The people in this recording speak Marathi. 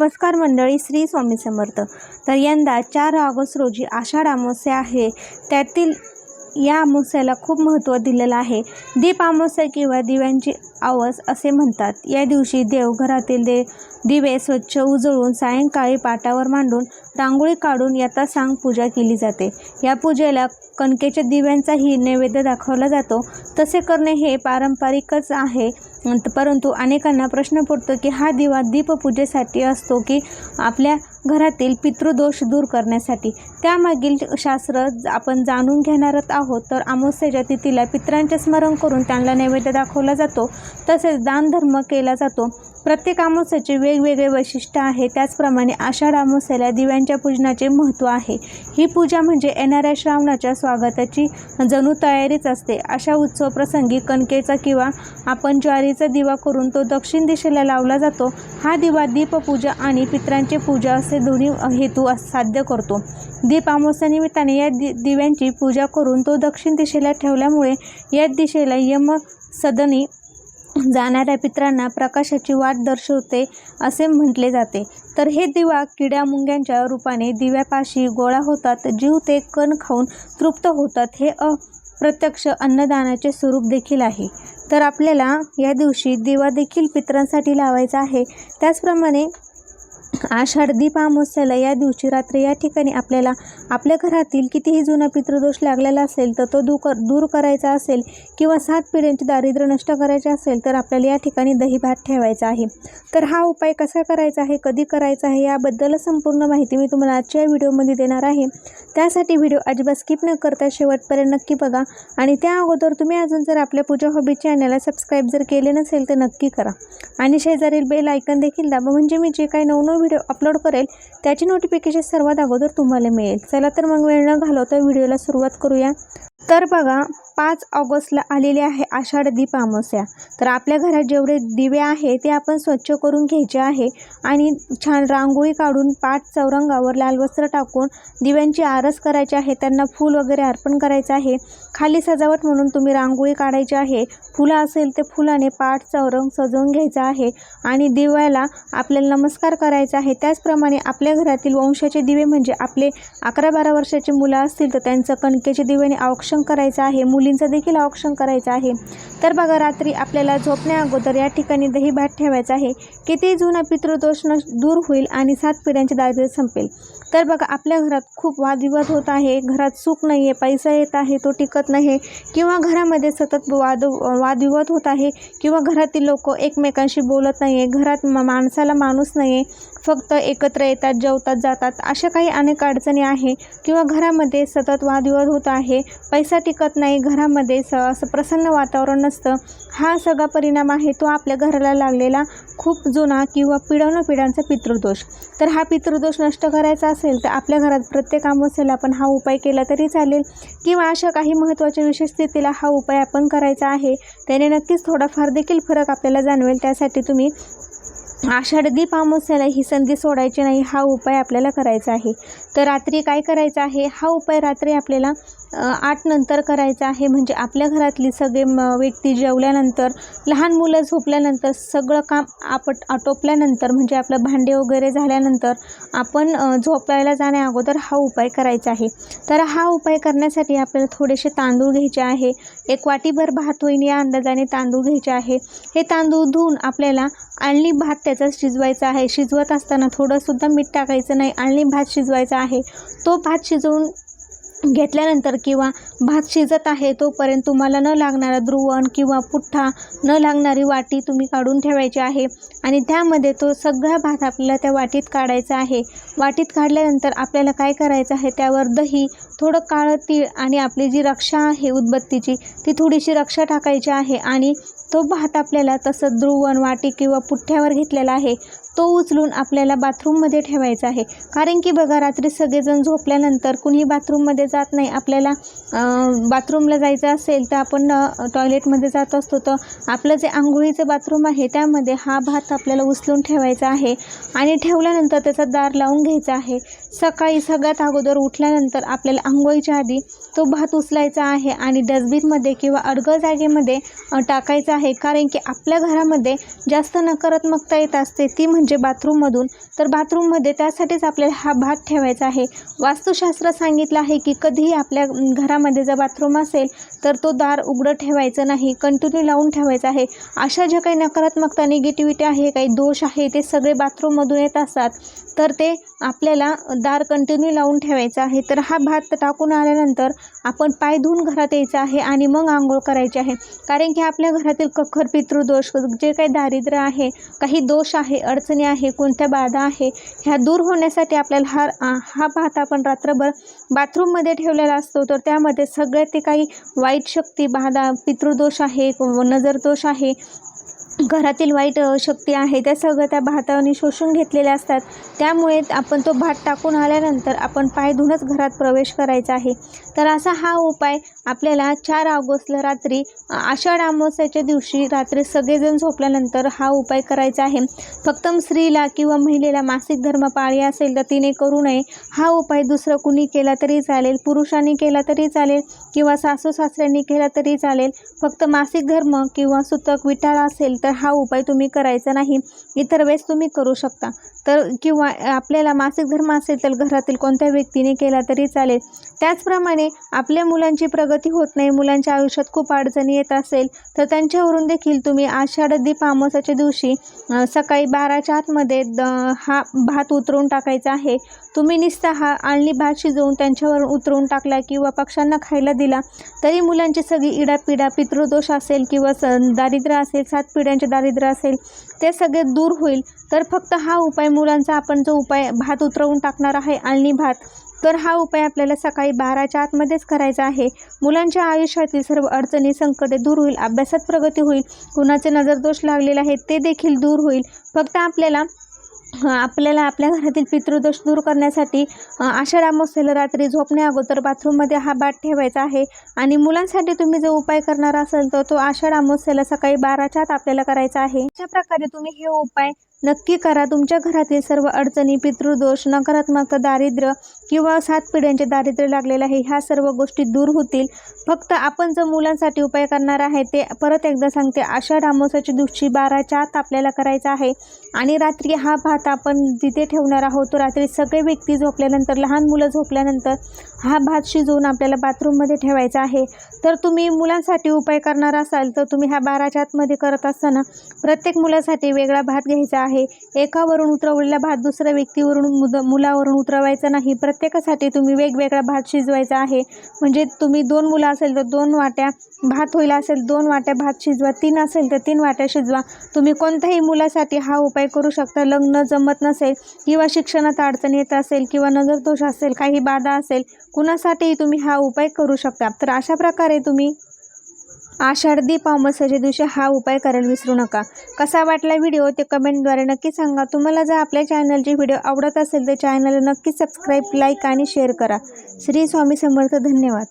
नमस्कार मंडळी श्री स्वामी समर्थ. तर यंदा चार ऑगस्ट रोजी आषाढ अमावस्या आहे. त्यातील या अमावस्याला खूप महत्त्व दिलेलं आहे. दीप अमावस्या किंवा दिव्यांची आवस असे म्हणतात. या दिवशी देवघरातील दे दिवे स्वच्छ उजळून सायंकाळी पाटावर मांडून रांगोळी काढून यथासांग पूजा केली जाते. या पूजेला कणकेच्या दिव्यांचाही नैवेद्य दाखवला जातो. तसे करणे हे पारंपरिकच आहे. परंतु अनेकांना प्रश्न पडतो की हा दिवा दीपपूजेसाठी असतो की आपल्या घरातील पितृदोष दूर करण्यासाठी? त्यामागील शास्त्र ज- आपण जाणून घेणारच आहोत. तर अमावस्याच्या तिथीला पितरांचे स्मरण करून त्यांना नैवेद्य दाखवला जातो. तसेच दानधर्म केला जातो. प्रत्येक अमावस्याचे वेगवेगळे वैशिष्ट्य आहे. त्याचप्रमाणे आषाढ आमोसेला दिव्यांच्या पूजनाचे महत्त्व आहे. ही पूजा म्हणजे येणाऱ्या श्रावणाच्या स्वागताची जणू तयारीच असते. अशा उत्सव प्रसंगी कणकेचा किंवा आपण ज्वारीचा दिवा करून तो दक्षिण दिशेला लावला जातो. हा दिवा दीपपूजा आणि पितरांचे पूजा असे दोन्ही हेतू साध्य करतो. दीप अमावस्यानिमित्ताने या दि दिव्यांची पूजा करून तो दक्षिण दिशेला ठेवल्यामुळे या दिशेला यम सदनी जाणाऱ्या पितरांना प्रकाशाची वाट दर्शवते असे म्हटले जाते. तर हे दिवा किड्या मुंग्यांच्या रूपाने दिव्यापाशी गोळा होतात जीव ते कण खाऊन तृप्त होतात हे अप्रत्यक्ष अन्नदानाचे स्वरूप देखील आहे. तर आपल्याला या दिवशी दिवा देखील पितरांसाठी लावायचा आहे. त्याचप्रमाणे आषाढ दीप अमावस्येला या दिवशी रात्री या ठिकाणी आपल्याला आपल्या घरातील कितीही जुना पितृदोष लागलेला असेल तर तो दूर दूर करायचा असेल किंवा सात पिढ्यांचे दारिद्र्य नष्ट करायचे असेल तर आपल्याला या ठिकाणी दही भात ठेवायचा आहे. तर हा उपाय कसा करायचा आहे कधी करायचा आहे याबद्दल संपूर्ण माहिती मी तुम्हाला आजच्या व्हिडिओमध्ये देणार आहे. त्यासाठी व्हिडिओ अजिबात स्किप न करता शेवटपर्यंत नक्की बघा आणि त्या अगोदर तुम्ही अजून जर आपल्या पूजा हॉबी चॅनलला सबस्क्राईब जर केले नसेल तर नक्की करा. आणि शेजारील बेल आयकन देखील दाबा म्हणजे मी जे काही नवनव व्हिडिओ अपलोड करेल त्याची नोटिफिकेशन सर्वात अगोदर तुम्हाला मिळेल. चला तर मग वेळ न घालवता व्हिडिओला सुरुवात करूया. तर बघा पाच ऑगस्टला आलेली आहे आषाढ दीप अमावस्या. तर आपल्या घरात जेवढे दिवे आहे ते आपण स्वच्छ करून घ्यायचे आहे आणि छान रांगोळी काढून पाठ चौरंगावर लाल वस्त्र टाकून दिव्यांची आरस करायची आहे त्यांना फूल वगैरे अर्पण करायचं आहे. खाली सजावट म्हणून तुम्ही रांगोळी काढायची आहे. फुलं असेल ते फुलाने पाठ चौरंग सजवून घ्यायचा आहे आणि दिव्याला आपल्याला नमस्कार करायचा आहे. त्याचप्रमाणे आपल्या घरातील वंशाचे दिवे म्हणजे आपले अकरा बारा वर्षाचे मुलं असतील तर त्यांचं कणकेचे दिव्याने औक्षण करायचं आहे. मुली मुलींचा देखील औक्षण करायचं आहे. तर बघा रात्री आपल्याला झोपण्या अगोदर या ठिकाणी दही भात ठेवायचा आहे. किती जुना पितृदोष दूर होईल आणि सात पिढ्यांचे दारिद्र्य संपेल. तर बघा आपल्या घरात खूप वादविवाद होत आहे. घरात सुख नाही आहे पैसा येत आहे तो टिकत नाही. किंवा घरामध्ये सतत वाद वादविवाद होत आहे. किंवा घरातील लोक एकमेकांशी बोलत नाही आहे घरात माणसाला माणूस नाही आहे फक्त एकत्र येतात जेवतात जातात अशा काही अनेक अडचणी आहे. किंवा घरामध्ये सतत वादविवाद होत आहे. पैसा टिकत नाही घरामध्ये स असं प्रसन्न वातावरण नसतं. हा सगळा परिणाम आहे तो आपल्या घराला लागलेला खूप जुना किंवा पिढ्यानपिढ्यांचा पितृदोष. तर हा पितृदोष नष्ट करायचा असेल तर आपल्या घरात प्रत्येक अमावस्येला आपण हा उपाय केला तरी चालेल. किंवा अशा काही महत्त्वाच्या विशेष स्थितीला हा उपाय आपण करायचा आहे. त्याने नक्कीच थोडाफार देखील फरक आपल्याला जाणवेल. त्यासाठी तुम्ही दीप अमावस्याला ही संधी सोडायची नाही हा उपाय आपल्याला करायचा आहे. तर रात्री काय करायचं आहे? हा उपाय रात्री आपल्याला आठ नंतर करायचं आहे. म्हणजे आपल्या घरातली सगळे म व्यक्ती जेवल्यानंतर लहान मुलं झोपल्यानंतर सगळं काम आपट आटोपल्यानंतर म्हणजे आपलं भांडे वगैरे झाल्यानंतर आपण झोपायला जाण्या अगोदर हा उपाय करायचा आहे. तर हा उपाय करण्यासाठी आपल्याला थोडेसे तांदूळ घ्यायचे आहे. एक वाटीभर भात होईन या अंदाजाने तांदूळ घ्यायचे आहे. हे तांदूळ धुवून आपल्याला आणली भात त्याचा शिजवायचा आहे. शिजवत असताना थोडंसुद्धा मीठ टाकायचं नाही. आणली भात शिजवायचा आहे. तो भात शिजवून घेतल्यानंतर किंवा भात शिजत आहे तोपर्यंत तुम्हाला न लागणारा द्रुवण किंवा पुठ्ठा न लागणारी वाटी तुम्ही काढून ठेवायची आहे. आणि त्यामध्ये तो सगळा भात आपल्याला त्या वाटीत काढायचा आहे. वाटीत काढल्यानंतर आपल्याला काय करायचं आहे? त्यावर दही थोडं काळं तीळ आणि आपली जी रक्षा आहे उदबत्तीची ती थोडीशी रक्षा टाकायची आहे. आणि तो भात आपल्याला तसं द्रुवण वाटी किंवा पुठ्ठ्यावर घेतलेला आहे. तो उचलून आपल्याला बाथरूममध्ये ठेवायचा आहे. कारण की बघा रात्री सगळेजण झोपल्यानंतर कुणी बाथरूममध्ये जात नाही. आपल्याला बाथरूमला जायचं असेल तर आपण टॉयलेटमध्ये जात असतो. तर आपलं जे आंघोळीचं बाथरूम आहे त्यामध्ये हा भात आपल्याला उचलून ठेवायचा आहे. आणि ठेवल्यानंतर त्याचा दार लावून घ्यायचा आहे. सकाळी सगळ्यात अगोदर उठल्यानंतर आपल्याला आंघोळीच्या आधी तो भात उचलायचा आहे. आणि डस्टबिनमध्ये किंवा अडगळ जागेमध्ये टाकायचा आहे आहे. कारण की आपल्या घरामध्ये जास्त नकारात्मकता येत असते ती म्हणजे बाथरूममधून. तर बाथरूममध्ये त्यासाठीच आपल्याला हा भात ठेवायचा आहे. वास्तुशास्त्र सांगितलं आहे की कधीही आपल्या घरामध्ये जर बाथरूम असेल तर तो दार उघडं ठेवायचं नाही कंटिन्यू लावून ठेवायचं आहे. अशा ज्या काही नकारात्मकता निगेटिव्हिटी आहे काही दोष आहे ते सगळे बाथरूममधून येत असतात तर ते आपल्याला दार कंटिन्यू लावून ठेवायचं आहे. तर हा भात टाकून आल्यानंतर आपण पाय धुवून घरात यायचं आहे आणि मग आंघोळ करायची आहे. कारण की आपल्या घरातील कखर पितृदोष जे काही दारिद्र्य आहे काही दोष आहे अडचणी आहे कोणत्या बाधा आहे ह्या दूर होण्यासाठी आपल्याला हा हा भात आपण रात्रभर बाथरूममध्ये ठेवलेला असतो. तर त्यामध्ये सगळे ते काही वाईट शक्ती बाधा पितृदोष आहे नजरदोष आहे घरातील वाईट शक्ती आहे त्या सगळं त्या भाताने शोषून घेतलेल्या असतात. त्यामुळे आपण तो भात टाकून आल्यानंतर आपण पाय धुवूनच घरात प्रवेश करायचा आहे. तर असा हा उपाय आपल्याला चार ऑगस्टला रात्री आषाढ अमावस्याच्या दिवशी रात्री सगळेजण झोपल्यानंतर हा उपाय करायचा आहे. फक्त स्त्रीला किंवा महिलेला मासिक धर्म पाळी असेल तर तिने करू नये. हा उपाय दुसरं कुणी केला तरी चालेल पुरुषांनी केला तरी चालेल किंवा सासू सासऱ्यांनी केला तरी चालेल. फक्त मासिक धर्म किंवा सुतक विटाळा असेल तर हा उपाय तुम्ही करायचा नाही. इतर वेळेस तुम्ही करू शकता. तर किंवा आपल्याला मासिक धर्म असेल तर घरातील कोणत्या व्यक्तीने केला तरी चालेल. त्याचप्रमाणे आपल्या मुलांची प्रगती होत नाही मुलांच्या आयुष्यात खूप अडचणी येत असेल तर त्यांच्यावरून देखील तुम्ही आषाढ दीप अमावस्याच्या दिवशी सकाळी बाराच्या आतमध्ये द हा भात उतरवून टाकायचा आहे. तुम्ही निस्ता हा आळणी भात शिजवून त्यांच्यावर उतरवून टाकला किंवा पक्ष्यांना खायला दिला तरी मुलांची सगळी इडापिडा पितृदोष असेल किंवा स दारिद्र्य असेल सात शेतकऱ्यांचे दारिद्र्य असेल ते सगळे दूर होईल. तर फक्त हा उपाय मुलांचा आपण जो उपाय भात उतरवून टाकणार आहे आळणी भात तर हा उपाय आपल्याला सकाळी बाराच्या आतमध्येच करायचा आहे. मुलांच्या आयुष्यातील सर्व अडचणी संकटे दूर होईल अभ्यासात प्रगती होईल कुणाचे नजरदोष लागलेले आहेत ते देखील दूर होईल. फक्त आपल्याला आपल्याला आपल्या घरातील पितृदोष दूर करण्यासाठी आषाढ अमावस्येला रात्री झोपण्या अगोदर बाथरूममध्ये हा बाट ठेवायचा आहे. आणि मुलांसाठी तुम्ही जो उपाय करणार असाल तर तो आषाढ अमावस्येला सकाळी बाराच्या आत आपल्याला करायचा आहे. अशा प्रकारे तुम्ही हे उपाय नक्की करा. तुमच्या घरातील सर्व अडचणी पितृदोष नकारात्मक दारिद्र्य किंवा सात पिढ्यांचे दारिद्र्य लागलेलं आहे ह्या सर्व गोष्टी दूर होतील. फक्त आपण जो मुलांसाठी उपाय करणार आहे ते परत एकदा सांगते. आषाढ अमावस्याच्या दिवशी बाराच्या आत आपल्याला करायचा आहे आणि रात्री हा भात आपण जिथे ठेवणार आहोत तो रात्री सगळे व्यक्ती झोपल्यानंतर लहान मुलं झोपल्यानंतर हा भात शिजवून आपल्याला बाथरूममध्ये ठेवायचा आहे. तर तुम्ही मुलांसाठी उपाय करणार असाल तर तुम्ही ह्या बाराच्या आतमध्ये करत असताना प्रत्येक मुलासाठी वेगळा भात घ्यायचा आहे. आहे. एकावरून उतरवलेला भात दुसऱ्या व्यक्तीवरून मुद मुलावरून उतरवायचा नाही. प्रत्येकासाठी तुम्ही वेगवेगळा भात शिजवायचा आहे. म्हणजे तुम्ही दोन मुलं असेल तर दोन वाट्या भात होईल असेल दोन वाट्या भात शिजवा तीन असेल तर तीन वाट्या शिजवा. तुम्ही कोणत्याही मुलासाठी हा उपाय करू शकता. लग्न जमत नसेल किंवा शिक्षणात अडचण येत असेल किंवा नजरदोष असेल काही बाधा असेल कुणासाठीही तुम्ही हा उपाय करू शकता. तर अशा प्रकारे तुम्ही आषाढी पावमसाच्या दिवशी हा उपाय करायला विसरू नका. कसा वाटला व्हिडिओ ते कमेंटद्वारे नक्की सांगा. तुम्हाला जर आपल्या चॅनलचे व्हिडिओ आवडत असेल तर चॅनलला नक्की सबस्क्राईब लाईक आणि शेअर करा. श्री स्वामी समर्थ धन्यवाद.